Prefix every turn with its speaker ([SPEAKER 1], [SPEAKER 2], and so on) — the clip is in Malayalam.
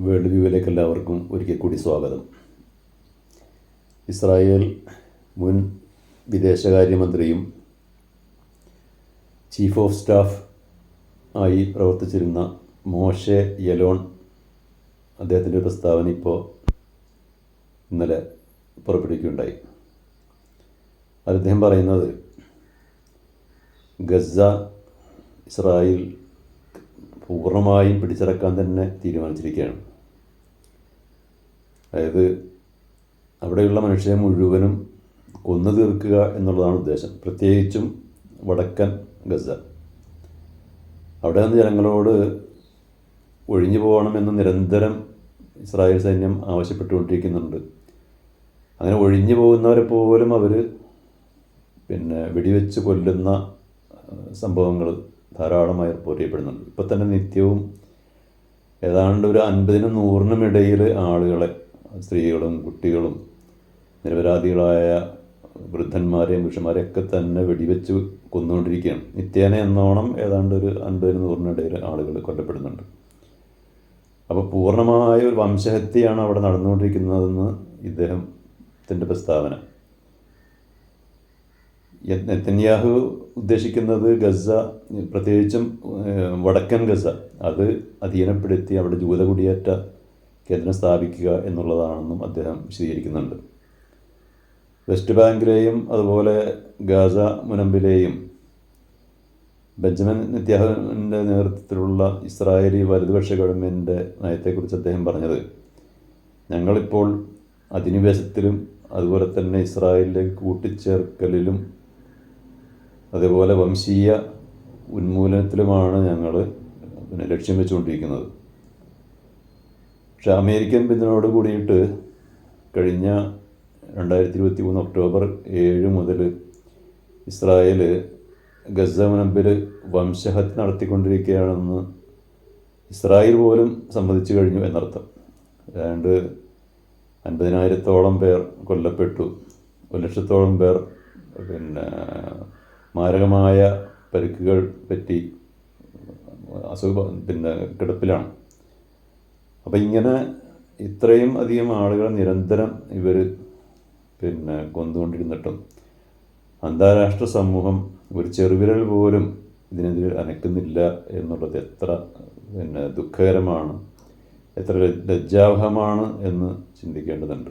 [SPEAKER 1] വേൾഡ് വ്യൂവിലേക്ക് എല്ലാവർക്കും ഒരിക്കൽ കൂടി സ്വാഗതം. ഇസ്രായേൽ മുൻ വിദേശകാര്യമന്ത്രിയും ചീഫ് ഓഫ് സ്റ്റാഫ് ആയി പ്രവർത്തിച്ചിരുന്ന മോശെ യലോൺ അദ്ദേഹത്തിന്റെ പ്രസ്താവന ഇപ്പോൾ ഇന്നലെ പുറപ്പെടുവിക്കുകയുണ്ടായി. അദ്ദേഹം പറയുന്നത് ഗസ ഇസ്രായേൽ പൂർണമായും പിടിച്ചടക്കാൻ തന്നെ തീരുമാനിച്ചിരിക്കുകയാണ്. അതായത് അവിടെയുള്ള മനുഷ്യരെ മുഴുവനും കൊന്നു തീർക്കുക എന്നുള്ളതാണ് ഉദ്ദേശം. പ്രത്യേകിച്ചും വടക്കൻ ഗസ. അവിടെ നിന്ന് ജനങ്ങളോട് ഒഴിഞ്ഞു പോകണമെന്ന് നിരന്തരം ഇസ്രായേൽ സൈന്യം ആവശ്യപ്പെട്ടുകൊണ്ടിരിക്കുന്നുണ്ട്. അങ്ങനെ ഒഴിഞ്ഞു പോകുന്നവരെ പോലും അവർ പിന്നെ വെടിവെച്ച് കൊല്ലുന്ന സംഭവങ്ങൾ ധാരാളമായി റിപ്പോർട്ട് ചെയ്യപ്പെടുന്നുണ്ട്. ഇപ്പോൾ തന്നെ നിത്യവും ഏതാണ്ട് ഒരു അൻപതിനും നൂറിനും ഇടയിൽ ആളുകളെ സ്ത്രീകളും കുട്ടികളും നിരപരാധികളായ വൃദ്ധന്മാരെയും പുരുഷന്മാരെയൊക്കെ തന്നെ വെടിവെച്ച് കൊന്നുകൊണ്ടിരിക്കുകയാണ്. നിത്യേന എന്നോണം ഏതാണ്ട് ഒരു അൻപതിന് നൂറിനിടയിൽ ആളുകൾ കൊല്ലപ്പെടുന്നുണ്ട്. അപ്പോൾ പൂർണമായ ഒരു വംശഹത്യയാണ് അവിടെ നടന്നുകൊണ്ടിരിക്കുന്നതെന്ന് ഇദ്ദേഹത്തിന്റെ പ്രസ്താവന. നെത്തന്യാഹു ഉദ്ദേശിക്കുന്നത് ഗസ പ്രത്യേകിച്ചും വടക്കൻ ഗസ. അത് അധീനപ്പെടുത്തി അവിടെ ജൂത കുടിയേറ്റ കേന്ദ്രം സ്ഥാപിക്കുക എന്നുള്ളതാണെന്നും അദ്ദേഹം വിശദീകരിക്കുന്നുണ്ട്. വെസ്റ്റ് ബാങ്കിലെയും അതുപോലെ ഗാസ മുനമ്പിലെയും ബെഞ്ചമിൻ നെത്യാഹുവിന്റെ നേതൃത്വത്തിലുള്ള ഇസ്രായേലി വലതുപക്ഷ ഗവൺമെന്റിന്റെ നയത്തെക്കുറിച്ച് അദ്ദേഹം പറഞ്ഞത് ഞങ്ങളിപ്പോൾ അധിനിവേശത്തിലും അതുപോലെ തന്നെ ഇസ്രായേലിലെ കൂട്ടിച്ചേർക്കലിലും അതേപോലെ വംശീയ ഉന്മൂലനത്തിലുമാണ് ഞങ്ങൾ പിന്നെ ലക്ഷ്യം വെച്ചുകൊണ്ടിരിക്കുന്നത്. പക്ഷെ അമേരിക്കൻ പിന്തുണയോട് കൂടിയിട്ട് കഴിഞ്ഞ രണ്ടായിരത്തി ഇരുപത്തി മൂന്ന് ഒക്ടോബർ ഏഴ് മുതൽ ഇസ്രായേൽ ഗസ മുനമ്പിൽ വംശഹത്യ നടത്തിക്കൊണ്ടിരിക്കുകയാണെന്ന് ഇസ്രായേൽ പോലും സമ്മതിച്ചു കഴിഞ്ഞു എന്നർത്ഥം. ഏതാണ്ട് അൻപതിനായിരത്തോളം പേർ കൊല്ലപ്പെട്ടു. ഒരു ലക്ഷത്തോളം പേർ പിന്നെ മാരകമായ പരിക്കുകൾ പറ്റി അസുഖ പിന്നെ കിടപ്പിലാണ്. അപ്പം ഇങ്ങനെ ഇത്രയും അധികം ആളുകൾ നിരന്തരം ഇവർ പിന്നെ കൊന്നുകൊണ്ടിരുന്നിട്ടും അന്താരാഷ്ട്ര സമൂഹം ഒരു ചെറുവിരൽ പോലും ഇതിനെതിരെ അനക്കുന്നില്ല എന്നുള്ളത് എത്ര പിന്നെ ദുഃഖകരമാണ് എത്ര ലജ്ജാവഹമാണ് എന്ന് ചിന്തിക്കേണ്ടതുണ്ട്.